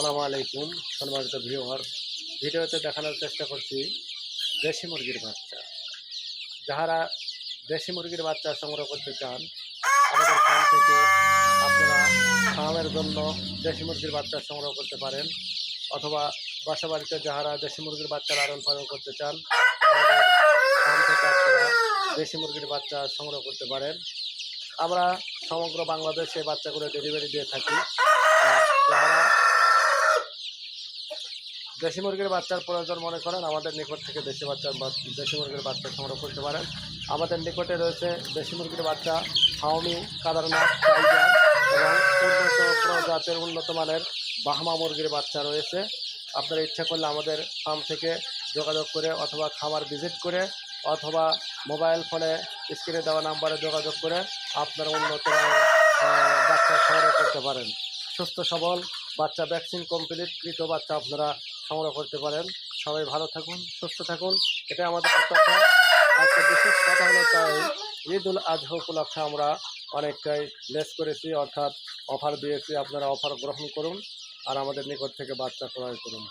আসসালামু আলাইকুম, সম্মানিত ভিউয়ার। ভিডিওতে দেখানোর চেষ্টা করছি দেশি মুরগির বাচ্চা। যাহারা দেশি মুরগির বাচ্চা সংগ্রহ করতে চান আমাদের ফার্ম থেকে আপনারা ফার্মের জন্য দেশি মুরগির বাচ্চা সংগ্রহ করতে পারেন। অথবা বাসা বাড়িতে যাহারা দেশি মুরগির বাচ্চা লালন পালন করতে চান ফার্ম থেকে আপনারা দেশি মুরগির বাচ্চা সংগ্রহ করতে পারেন। আমরা সমগ্র বাংলাদেশে বাচ্চাগুলো ডেলিভারি দিয়ে থাকি। যারা দেশি মুরগির বাচ্চার প্রয়োজন মনে করেন, আমাদের নিকট থেকে দেশি বাচ্চার দেশি মুরগির বাচ্চা সংগ্রহ করতে পারেন। আমাদের নিকটে রয়েছে দেশি মুরগির বাচ্চা, হাওমি, কাদারনাথ এবং উন্নত মানের বাহমা মুরগির বাচ্চা রয়েছে। আপনারা ইচ্ছা করলে আমাদের ফার্ম থেকে যোগাযোগ করে অথবা খামার ভিজিট করে অথবা মোবাইল ফোনে স্ক্রিনে দেওয়া নাম্বারে যোগাযোগ করে আপনারা উন্নত বাচ্চা সংগ্রহ করতে পারেন। সুস্থ, সবল বাচ্চা ভ্যাকসিন কমপ্লিট কৃত বাচ্চা আপনারা সংগ্রহ করতে পারেন। সবাই ভালো থাকুন, সুস্থ থাকুন। এটা আমাদের প্রত্যাশা বিশেষ কথা হলো তাই ঈদ উল আজহা উপলক্ষে আমরা অনেকটাই লেস করেছি, অর্থাৎ অফার দিয়েছি, আপনারা অফার গ্রহণ করুন, আর আমাদের নিকট থেকে বাচ্চা ক্রয় করুন।